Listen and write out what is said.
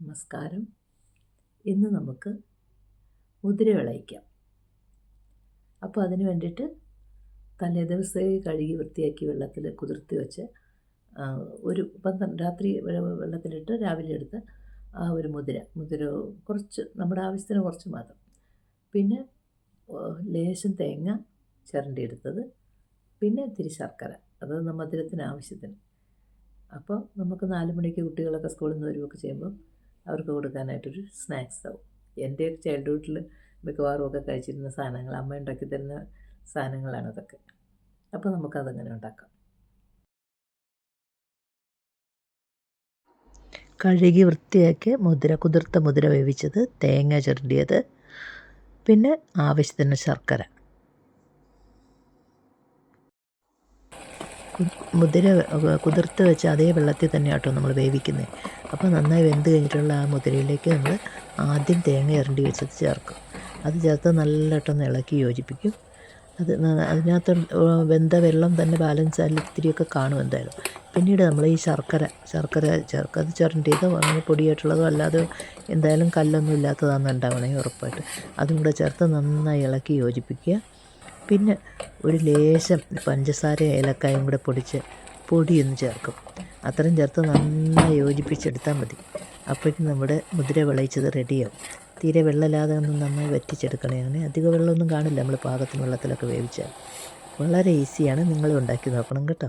നമസ്കാരം. ഇന്ന് നമുക്ക് മുതിര വിളയിക്കാം അപ്പോൾ അതിന് വേണ്ടിയിട്ട് തലേ ദിവസമേ കഴുകി വൃത്തിയാക്കി വെള്ളത്തിൽ കുതിർത്തി വെച്ച് ഒരു പന്ത്രണ്ട് രാത്രി വെള്ളത്തിലിട്ട് രാവിലെ എടുത്ത് ആ ഒരു മുതിര. മുതിര കുറച്ച് നമ്മുടെ ആവശ്യത്തിന് കുറച്ച് മാത്രം. പിന്നെ ലേശം തേങ്ങ ചിരണ്ടി എടുത്തത്. പിന്നെ ഇത്തിരി ശർക്കര. അത് മധുരത്തിന് ആവശ്യത്തിന്. അപ്പോൾ നമുക്ക് നാല് മണിക്ക് കുട്ടികളൊക്കെ സ്കൂളിൽ നിന്ന് വരുമൊക്കെ ചെയ്യുമ്പോൾ അവർക്ക് കൊടുക്കാനായിട്ടൊരു സ്നാക്സ് ആവും. എന്റെ ഒരു ചൈൽഡ്ഹുഡിൽ മിക്കവാറും ഒക്കെ കഴിച്ചിരുന്ന സാധനങ്ങൾ അമ്മ ഉണ്ടാക്കി തരുന്ന സാധനങ്ങളാണ് ഇതൊക്കെ. അപ്പോൾ നമുക്കതങ്ങനെ ഉണ്ടാക്കാം. കഴുകി വൃത്തിയാക്കി മുതിര കുതിർത്ത മുതിര വേവിച്ചത് തേങ്ങ ചുരണ്ടിയത് പിന്നെ ആവശ്യത്തിന് ശർക്കര. മുതിര കുതിർത്ത് വെച്ച അതേ വെള്ളത്തിൽ തന്നെ കേട്ടോ നമ്മൾ വേവിക്കുന്നത് അപ്പോൾ നന്നായി വെന്ത് കഴിഞ്ഞിട്ടുള്ള ആ മുതിരയിലേക്ക് നമ്മൾ ആദ്യം തേങ്ങ ഇരണ്ടി വെച്ചത് ചേർക്കും. അത് ചേർത്ത് നല്ലതായിട്ടൊന്ന് ഇളക്കി യോജിപ്പിക്കും. അത് അതിനകത്ത് വെന്ത വെള്ളം തന്നെ ബാലൻസ് ആയാലും ഇത്തിരിയൊക്കെ കാണും എന്തായാലും. പിന്നീട് നമ്മൾ ഈ ശർക്കര ശർക്കര ചേർക്കുക. അത് ചിരണ്ടിയതോ അങ്ങനെ പൊടിയായിട്ടുള്ളതോ അല്ലാതെ എന്തായാലും കല്ലൊന്നും ഇല്ലാത്തതാണെന്ന് ഉണ്ടാവണേ ഉറപ്പായിട്ട്. അതും കൂടെ ചേർത്ത് നന്നായി ഇളക്കി യോജിപ്പിക്കുക. പിന്നെ ഒരു ലേശം പഞ്ചസാരയും ഏലക്കായും കൂടെ പൊടിച്ച് പൊടിയൊന്ന് ചേർക്കും. അത്രയും ചേർത്ത് നന്നായി യോജിപ്പിച്ചെടുത്താൽ മതി. അപ്പോഴേക്കും നമ്മുടെ മുദ്ര വിളയിച്ചത് റെഡിയാവും തീരെ വെള്ളമില്ലാതെ ഒന്നും നന്നായി വറ്റിച്ചെടുക്കണേ. അങ്ങനെ അധികം വെള്ളമൊന്നും കാണില്ല. നമ്മൾ പാകത്തിന് വെള്ളത്തിലൊക്കെ വേവിച്ചാൽ. വളരെ ഈസിയാണ്. നിങ്ങൾ ഉണ്ടാക്കി നോക്കണം കേട്ടോ.